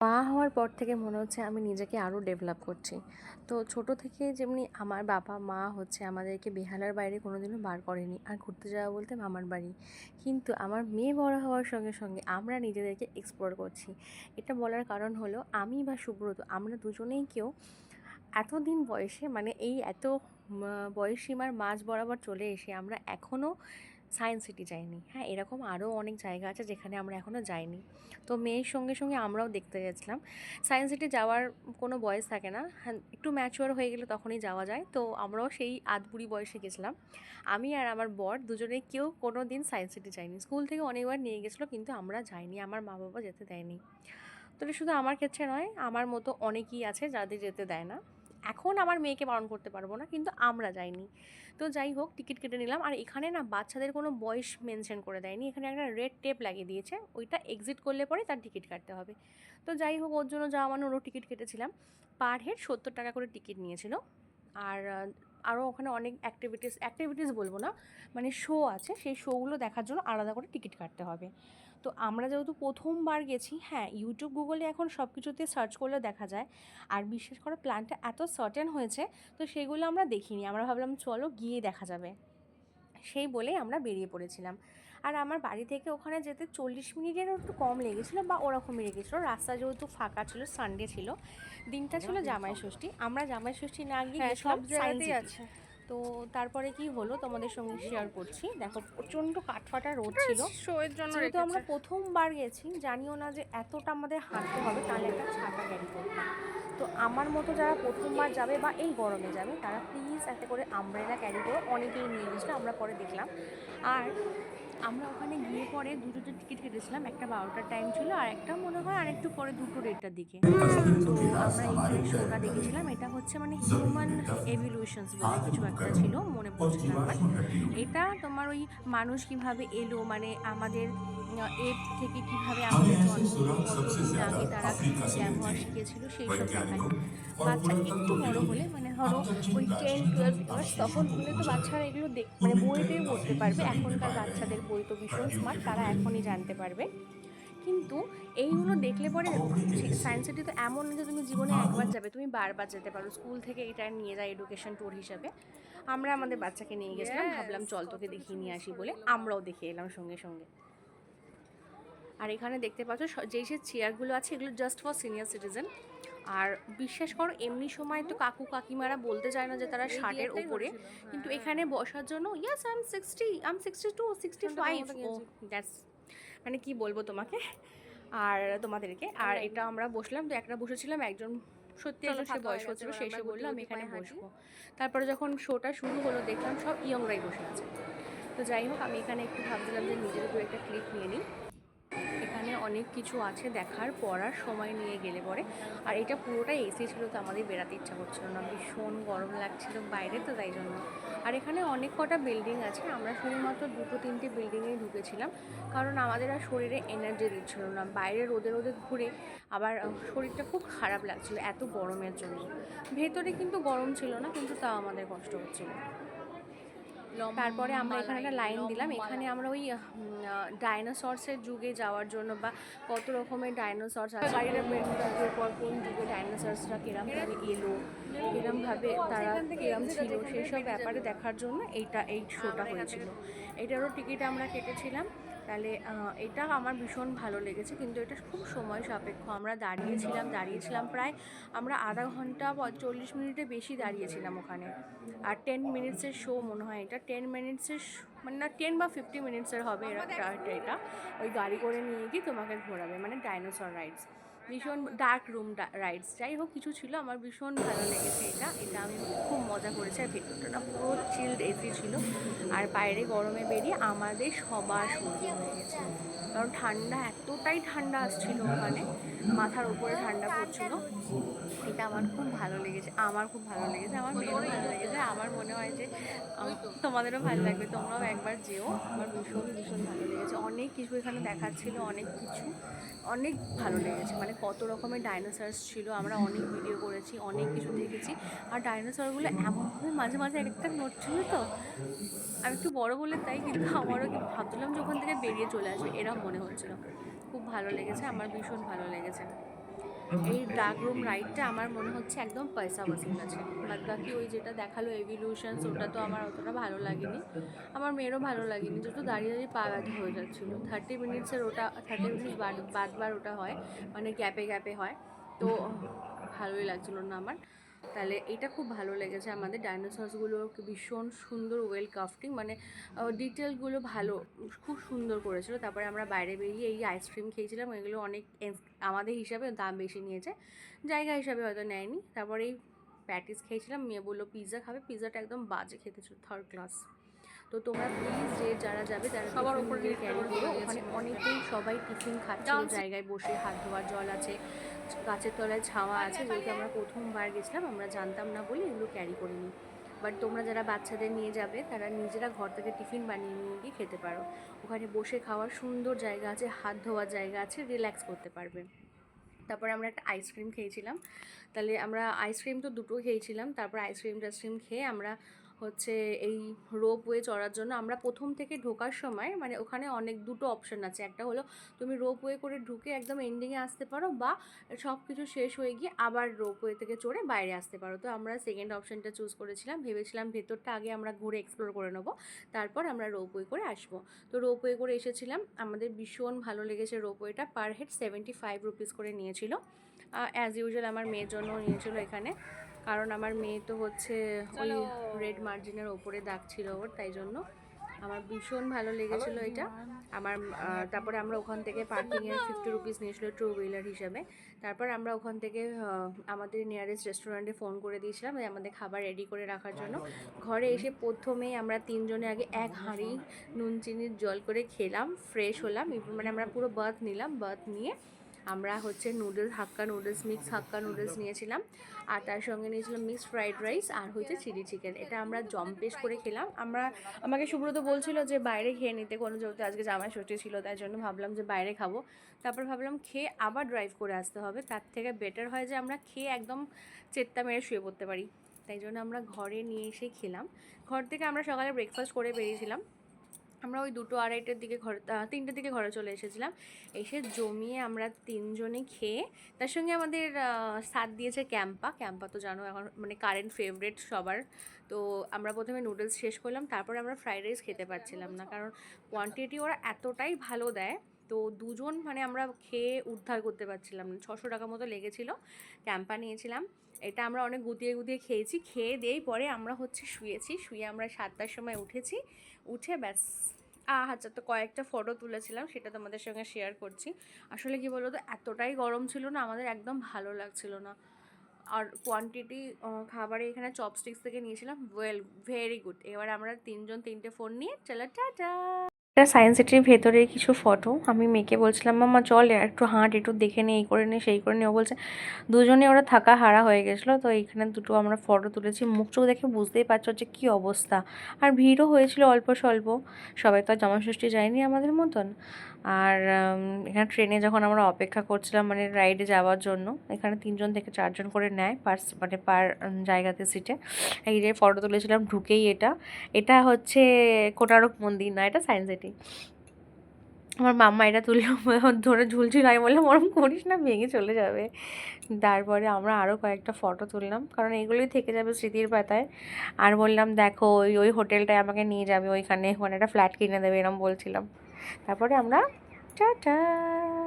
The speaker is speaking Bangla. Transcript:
মা হওয়ার পর থেকে মনে হচ্ছে আমি নিজেকে আরও ডেভেলপ করছি। তো ছোট থেকে যেমনি আমার বাবা, মা হচ্ছে আমাদেরকে বেহালার বাইরে কোনো দিনও বার করেনি আর ঘুরতে যাওয়া বলতে মামার বাড়ি। কিন্তু আমার মেয়ে বড় হওয়ার সঙ্গে সঙ্গে আমরা নিজেদেরকে এক্সপ্লোর করছি। এটা বলার কারণ হলো আমি বা সুব্রত আমরা দুজনেই কেউ এতদিন বয়সে মানে এই এত বয়সীমার মাঝ বরাবর চলে এসে আমরা এখনও সায়েন্স সিটি যাইনি। হ্যাঁ এরকম আরও অনেক জায়গা আছে যেখানে আমরা এখনও যাইনি। তো মেয়ের সঙ্গে সঙ্গে আমরাও দেখতে গেছিলাম। সায়েন্স সিটি যাওয়ার কোনো বয়স থাকে না। হ্যাঁ একটু ম্যাচিওর হয়ে গেলে তখনই যাওয়া যায়। তো আমরাও সেই আধবুড়ি বয়সে গেছিলাম। আমি আর আমার বর দুজনে কেউ কোনো দিন সায়েন্স সিটি যাইনি। স্কুল থেকে অনেকবার নিয়ে গেছিল কিন্তু আমরা যাইনি। আমার মা বাবা যেতে দেয়নি। তো শুধু আমার ক্ষেত্রে নয়, আমার মতো অনেকেই আছে যাদের যেতে দেয় না। এখন আমার মেয়েকে বারণ করতে পারব না, কিন্তু আমরা যাইনি। তো যাই হোক, টিকিট কেটে নিলাম। আর এখানে না বাচ্চাদের কোনো বয়স মেনশন করে দেয়নি। এখানে একটা রেড টেপ লাগিয়ে দিয়েছে। ওইটা এক্সিট করলে পরে তার টিকিট কাটতে হবে। তো যাই হোক, ওর জন্য যাওয়া মানে ওরও টিকিট কেটেছিলাম। পার হেড সত্তর টাকা করে টিকিট নিয়েছিল। আর আরও ওখানে অনেক অ্যাক্টিভিটিস অ্যাক্টিভিটিস বলব না মানে শো আছে, সেই শোগুলো দেখার জন্য আলাদা করে টিকিট কাটতে হবে। তো আমরা যেহেতু প্রথমবার গেছি হ্যাঁ ইউটিউব গুগলে এখন সব কিছুতে সার্চ করলে দেখা যায়। আর বিশেষ করে প্ল্যানটা এত সার্টেন হয়েছে, তো সেগুলো আমরা দেখিনি। আমরা ভাবলাম, চলো গিয়ে দেখা যাবে। সেই বলেই আমরা বেরিয়ে পড়েছিলাম। আর আমার বাড়ি থেকে ওখানে যেতে চল্লিশ মিনিটেরও একটু কম লেগেছিলো বা ওরকমই লেগেছিলো। রাস্তা যেহেতু ফাঁকা ছিল সানডে ছিল। দিনটা ছিল জামাই ষষ্ঠী। আমরা জামাই ষষ্ঠী না গিয়ে হ্যাঁ, সব জায়গাতেই আছে। তো তারপরে কি হলো? তোমাদের সঙ্গে শেয়ার করছি। দেখো প্রচণ্ড কাঠফাটা রোদ ছিল। শোয়ের জন্য যেহেতু আমরা প্রথমবার গেছি জানিও না যে এতটা আমাদের হাঁটতে হবে তাহলে একটা ছাতা ক্যারি করতে তো আমার মতো যারা প্রথমবার যাবে বা এই গরমে যাবে তারা প্লিজ একটা করে আমব্রেলা ক্যারি করো অনেকেই নিয়ে গেছিল আমরা পরে দেখলাম। আর আমরা ওখানে গিয়ে পরে দুটো টিকিট কেটেছিলাম একটা বারোটার টাইম ছিল আর একটা মনে হয় আরেকটু পরে দুটো দেড়টার দিকে। তো আমরা এই শোটা দেখেছিলাম এটা হচ্ছে মানে হিউম্যান এভিলিউশনস বলে কিছু একটা ছিল মনে পড়ছে না এটা তোমার ওই মানুষ কীভাবে এলো মানে আমাদের এর থেকে কীভাবে আমাদের জন্ম আগে তারা ব্যবহার শিখেছিল সেই সব দেখায় বাচ্চা একটু বড় হলে মানে ধরো ওই টেন টুয়েলভ ইয়ার্স তখন হলে তো বাচ্চারা এগুলো দেখ মানে বইতেও পড়তে পারবে এখনকার বাচ্চাদের বই তো ভীষণ স্মার্ট তারা এখনই জানতে পারবে। কিন্তু এইগুলো দেখলে পরে সায়েন্স সিটি তো এমন যে তুমি জীবনে একবার যাবে তুমি বারবার যেতে পারো। স্কুল থেকে এটা নিয়ে যায় এডুকেশন ট্যুর হিসাবে। আমরা আমাদের বাচ্চাকে নিয়ে গেছিলাম ভাবলাম চল তোকে দেখিয়ে নিয়ে আসি বলে আমরাও দেখে এলাম সঙ্গে সঙ্গে। আর এখানে দেখতে পাচ্ছ যেই সে চেয়ারগুলো আছে এগুলো জাস্ট ফর সিনিয়র সিটিজেন আর বিশ্বাস করো এমনি সময় তো কাকু কাকিমারা বলতে চায় না যে তারা ষাটের ওপরে। হ্যাঁ, কিন্তু এখানে বসার জন্য yes I am sixty I am sixty two sixty five O. That's মানে কি বলব তোমাকে? আর তোমাদেরকে আর এটা আমরা বসলাম তো একটা বসেছিলাম একজন সত্যি একজন সে বয়স হচ্ছিল সে এসে বলল আমি এখানে বসবো। তারপরে যখন শোটা শুরু হলো দেখলাম সব ইয়ংরাই বসে আছে। তো যাই হোক আমি এখানে একটু ভাবছিলাম যে নিজের উপর একটা ক্লিপ নিয়ে নিই। এখানে অনেক কিছু আছে দেখার, পড়ার সময় নিয়ে গেলে পরে। আর এটা পুরোটাই এসি ছিল তো আমাদের বেড়াতে ইচ্ছা করছিল না। ভীষণ গরম লাগছিল বাইরে তো তাই জন্য। আর এখানে অনেক কটা বিল্ডিং আছে। আমরা শুধুমাত্র দুটো তিনটে বিল্ডিংয়েই ঢুকেছিলাম। কারণ আমাদের আর শরীরে এনার্জি দিচ্ছিল না। বাইরে রোদে রোদে ঘুরে আবার শরীরটা খুব খারাপ লাগছিল এত গরমের জন্য। ভেতরে কিন্তু গরম ছিল না, কিন্তু তাও আমাদের কষ্ট হচ্ছিল। তারপরে আমরা এখানে একটা লাইন দিলাম। এখানে আমরা ওই ডাইনোসরসের যুগে যাওয়ার জন্য বা কত রকমের ডাইনোসরস আছে। গাড়িটা পর কোন যুগে ডাইনোসরসরা কীরমভাবে এলো কীরমভাবে তারা কীরম ছিল সেই সব ব্যাপারে দেখার জন্য এইটা এই শোটা হয়েছিল। এটারও টিকিট আমরা কেটেছিলাম। তাহলে এটা আমার ভীষণ ভালো লেগেছে, কিন্তু এটা খুব সময় সাপেক্ষ। আমরা দাঁড়িয়েছিলাম দাঁড়িয়েছিলাম প্রায়, আমরা আধা ঘণ্টা চল্লিশ মিনিটে বেশি দাঁড়িয়েছিলাম ওখানে। আর টেন মিনিটসের শো মনে হয় এটা। টেন মিনিটসের মানে না টেন বা ফিফটি মিনিটসের হবে এটা ওই গাড়ি করে নিয়ে গিয়ে তোমাকে ঘোরাবে মানে ডাইনোসর রাইডস ভীষণ ডার্ক রুম রাইডস যাই হোক, কিছু ছিল, আমার ভীষণ ভালো লেগেছে এটা এটা আমি খুব মজা করেছি, আর ভেতরটা পুরো চিল্ড এসি ছিল, আর বাইরে গরমে বেরিয়ে আমাদের সবার সর্দি হয়ে গেছে, কারণ ঠান্ডা, এতটাই ঠান্ডা আসছিল ওখানে, মাথার উপরে ঠান্ডা পড়ছিল, এটা আমার খুব ভালো লেগেছে, আমার খুব ভালো লেগেছে, আমার মেয়েরও ভালো লেগেছে, আমার মনে হয় যে তোমাদেরও ভালো লাগবে, তোমরাও একবার যেও, আমার ভীষণ ভীষণ ভালো লেগেছে, অনেক কিছু এখানে দেখাচ্ছিল, অনেক কিছু, অনেক ভালো লেগেছে মানে কত রকমের ডাইনোসরস ছিল, আমরা অনেক ভিডিও করেছি, অনেক কিছু দেখেছি। আর ডাইনোসরগুলো এমনভাবে মাঝে মাঝে এক একটা নড়ছিল তো? আমি একটু বড় বলে তাই, কিন্তু আমারও ভাবছিলাম যে ওখান থেকে বেরিয়ে চলে আসবে এরকম মনে হচ্ছিল। খুব ভালো লেগেছে, আমার ভীষণ ভালো লেগেছে। এই ডার্ক রুম রাইডটা আমার মনে হচ্ছে একদম পয়সা বসে গেছে বাদ বাকি ওই যেটা দেখাল এভিলিউশনস ওটা তো আমার অতটা ভালো লাগেনি। আমার মেয়েরও ভালো লাগেনি, যেহেতু দাঁড়িয়ে দাঁড়িয়ে পা ব্যথা হয়ে যাচ্ছিল। থার্টি মিনিটসের ওটা থার্টি মিনিটস বাদ, বাদবার ওটা হয় মানে গ্যাপে গ্যাপে হয়। তো ভালোই লাগছিল না আমার। তাহলে এটা খুব ভালো লেগেছে আমাদের ডাইনোসরসগুলো ভীষণ সুন্দর ওয়েল কাফটিং মানে ডিটেলগুলো ভালো, খুব সুন্দর করেছিল। তারপরে আমরা বাইরে বেরিয়ে এই আইসক্রিম খেয়েছিলাম, এগুলো অনেক আমাদের হিসাবে দাম বেশি নিয়েছে, জায়গা হিসাবে হয়তো নেয়নি। তারপরে এই প্যাটিস খেয়েছিলাম, মেয়ে বলল পিৎজা খাবে? পিৎজাটা একদম বাজে খেতে ছিল থার্ড ক্লাস তো তোমরা প্লিজ যে যারা যাবে তারা সবার উপরে দিয়ে ক্যারি করে ওখানে অনেকেই সবাই টিফিন খাচ্ছে জায়গায় বসে হাত ধোয়ার জল আছে গাছের তলায় ছাওয়া আছে যেহেতু আমরা প্রথমবার গেছিলাম আমরা জানতাম না বলে এগুলো ক্যারি করে করিনি বাট তোমরা যারা বাচ্চাদের নিয়ে যাবে তারা নিজেরা ঘর থেকে টিফিন বানিয়ে নিয়ে গিয়ে খেতে পারো। ওখানে বসে খাওয়ার সুন্দর জায়গা আছে হাত ধোয়ার জায়গা আছে রিল্যাক্স করতে পারবে। তারপরে আমরা একটা আইসক্রিম খেয়েছিলাম। তাহলে আমরা আইসক্রিম তো দুটো খেয়েছিলাম তারপর আইসক্রিম টাইসক্রিম খেয়ে আমরা হচ্ছে এই রোপওয়ে চড়ার জন্য আমরা প্রথম থেকে ঢোকার সময় মানে ওখানে অনেক দুটো অপশন আছে। একটা হলো তুমি রোপ ওয়ে করে ঢুকে একদম এন্ডিংয়ে আসতে পারো বা সব কিছু শেষ হয়ে গিয়ে আবার রোপ ওয়ে থেকে চড়ে বাইরে আসতে পারো। তো আমরা সেকেন্ড অপশনটা চুজ করেছিলাম। ভেবেছিলাম ভেতরটা আগে আমরা ঘুরে এক্সপ্লোর করে নেব। তারপর আমরা রোপওয়ে করে আসব। তো রোপ ওয়ে করে এসেছিলাম। আমাদের ভীষণ ভালো লেগেছে রোপওয়েটা per head seventy five rupees করে নিয়েছিল। অ্যাজ ইউজুয়াল আমার মেয়ের জন্য নিয়েছিল এখানে। কারণ আমার মেয়ে তো হচ্ছে ওই রেড মার্জিনের ওপরে দাগ ছিল ওর তাই জন্য আমার ভীষণ ভালো লেগেছিল এটা। আমার তারপরে আমরা ওখান থেকে পার্কিংয়ের ফিফটি রুপিস নিয়েছিল টু হুইলার হিসাবে। তারপর আমরা ওখান থেকে আমাদের নিয়ারেস্ট রেস্টুরেন্টে ফোন করে দিয়েছিলাম যে আমাদের খাবার রেডি করে রাখার জন্য। ঘরে এসে প্রথমেই আমরা তিনজনে আগে এক হাঁড়ি নুন চিনির জল করে খেলাম ফ্রেশ হলাম। মানে আমরা পুরো বাথ নিলাম বাথ নিয়ে আমরা হচ্ছে noodles, hakka noodles, mix hakka noodles নিয়েছিলাম। আর তার সঙ্গে নিয়েছিলাম মিক্সড ফ্রাইড রাইস আর হচ্ছে চিলি চিকেন। এটা আমরা জম্পেশ করে খেলাম। আমরা, আমাকে সুব্রত বলছিল যে, বাইরে খেয়ে নিতে। কোনো যেহেতু আজকে জামাই ষষ্ঠী ছিল, তাই জন্য ভাবলাম যে, বাইরে খাব। তারপর ভাবলাম, খেয়ে আবার ড্রাইভ করে আসতে হবে। তার থেকে বেটার হয় যে, আমরা খেয়ে একদম চেত্তা মেরে শুয়ে পড়তে পারি। তাই জন্য আমরা ঘরে নিয়ে এসে খেলাম। ঘর থেকে আমরা সকালে ব্রেকফাস্ট করে বেরিয়েছিলাম। আমরা ওই দুটো আড়াইটের দিকে ঘরে তিনটের দিকে ঘরে চলে এসেছিলাম। এসে জমিয়ে আমরা তিনজনে খেয়ে, তার সঙ্গে আমাদের সাথ দিয়েছে ক্যাম্পা। ক্যাম্পা তো জানো, এখন মানে কারেন্ট ফেভারেট সবার। তো আমরা প্রথমে নুডলস শেষ করলাম, তারপরে আমরা ফ্রাইড রাইস খেতে পারছিলাম না। কারণ কোয়ান্টিটি ওরা এতটাই ভালো দেয়, তো দুজন মানে আমরা খেয়ে উদ্ধার করতে পারছিলাম না। ছশো টাকা মতো লেগেছিলো, ক্যাম্পা নিয়েছিলাম। এটা আমরা অনেক গুতিয়ে গুতিয়ে খেয়েছি। খেয়ে দিয়েই পরে আমরা হচ্ছে শুয়েছি। শুয়ে আমরা সাতটার সময় উঠেছি। উঠে ব্যাস। আচ্ছা তো কয়েকটা ফটো তুলেছিলাম, সেটা তোমাদের সঙ্গে শেয়ার করছি। আসলে কি বলতো, এতটাই গরম ছিল না, আমাদের একদম ভালো লাগছিল না। আর কোয়ান্টিটি খাবারে এখানে চপস্টিক্স থেকে নিয়েছিলাম। ওয়েল ভেরি গুড এবার আমরা তিনজন, তিনটে ফোন নিয়ে, চলো টাটা এটা সায়েন্স সিটির ভেতরে কিছু ফটো আমি মেয়েকে বলছিলাম মামা চল একটু হাঁট, একটু দেখে নে, এই করে নে, সেই করে নে। ও বলছে, দুজনে ওরা থাকা হারা হয়ে গেছিল, তো এইখানে দুটো আমরা ফটো তুলেছি। মুখ চোখ দেখে বুঝতেই পারছ যে কী অবস্থা। আর ভিড়ও হয়েছিল অল্প স্বল্প। সবাই তো আর জামাষষ্ঠী যায়নি আমাদের মতন। আর এখানে ট্রেনে যখন আমরা অপেক্ষা করছিলাম মানে রাইডে যাওয়ার জন্য, এখানে তিনজন থেকে চারজন করে নেয় পার মানে পার জায়গাতে সিটে এই যে ফটো তুলেছিলাম, ঢুকেই এটা। এটা হচ্ছে কোটারক মন্দির না, এটা সায়েন্স সিটি আমার মাম্মা এটা তুললো ধরে ঝুলছিল। আমি বললাম, ওরম করিস না, ভেঙে চলে যাবে। তারপরে আমরা আরও কয়েকটা ফটো তুললাম, কারণ এগুলোই থেকে যাবে স্মৃতির পাতায়। আর বললাম, দেখো, ওই ওই হোটেলটায় আমাকে নিয়ে যাবে, ওইখানে, ওখানে একটা ফ্ল্যাট কিনে দেবে, এরম বলছিলাম। তারপরে আমরা, টাটা!